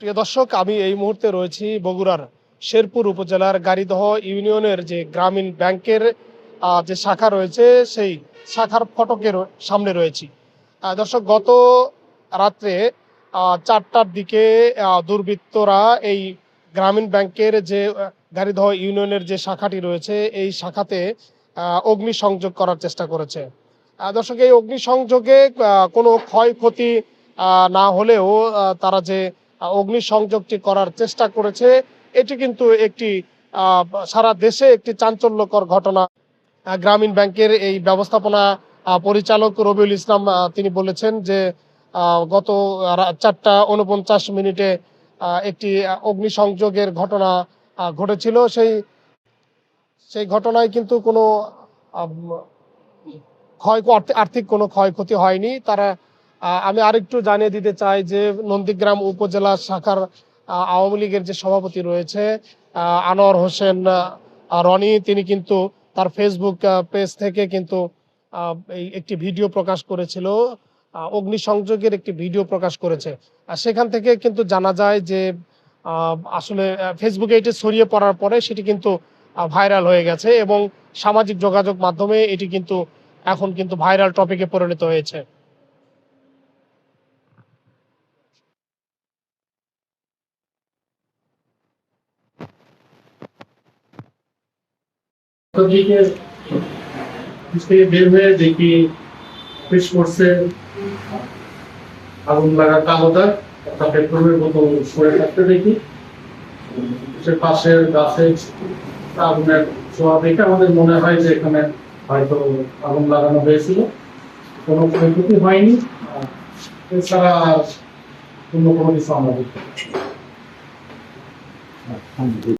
প্রিয় দর্শক আমি এই মুহূর্তে রয়েছি বগুড়ার শেরপুর উপজেলার গাড়িদহ ইউনিয়নের যে গ্রামীণ ব্যাংকের যে শাখা রয়েছে সেই শাখার ফটকের সামনে রয়েছি। দর্শক গত রাত্রে চারটার দিকে দুর্বৃত্তরা এই গ্রামীণ ব্যাংকের যে গাড়িদহ ইউনিয়নের যে শাখাটি রয়েছে এই শাখাতে আহ, অগ্নিসংযোগ করার চেষ্টা করেছে। দর্শক এই অগ্নিসংযোগে কোনো ক্ষয়ক্ষতি না হলেও তারা যে আহ, অগ্নিসংযোগটি করার চেষ্টা করেছে। এটি কিন্তু একটি সারা দেশে একটি চাঞ্চল্যকর ঘটনা। গ্রামীণ ব্যাংকের এই ব্যবস্থাপনা পরিচালক রবিউল ইসলাম তিনি বলেছেন যে গত চারটা উনপঞ্চাশ মিনিটে একটি অগ্নিসংযোগের ঘটনা ঘটেছিল। সেই সেই ঘটনায় কিন্তু কোনো ক্ষয় আর্থিক কোনো ক্ষয়ক্ষতি হয়নি। তারা আমি আরেকটু জানিয়ে দিতে চাই যে নন্দীগ্রাম উপজেলা শাখার আওয়ামী লীগের যে সভাপতি রয়েছে আনোয়ার হোসেন রনি, তিনি কিন্তু তার ফেসবুক পেজ থেকে কিন্তু একটি ভিডিও প্রকাশ করেছিল অগ্নিসংযোগের একটি ভিডিও প্রকাশ করেছে। সেখান থেকে কিন্তু জানা যায় যে আসলে ফেসবুকে এটি ছড়িয়ে পড়ার পরে সেটি কিন্তু ভাইরাল হয়ে গেছে এবং সামাজিক যোগাযোগ মাধ্যমে এটি কিন্তু এখন কিন্তু ভাইরাল টপিকে পরিণত হয়েছে। আগুন লাগা কালো একটা পেট্রোলের বোতল সরে থাকতে দেখি। সে পাশের গাছে আগুনের ছোঁয়া দেখে আমাদের মনে হয় যে এখানে হয়তো আগুন লাগানো হয়েছিল। কোনো ক্ষয়ক্ষতি হয়নি। এছাড়া অন্য কোনো কিছু পাইনি।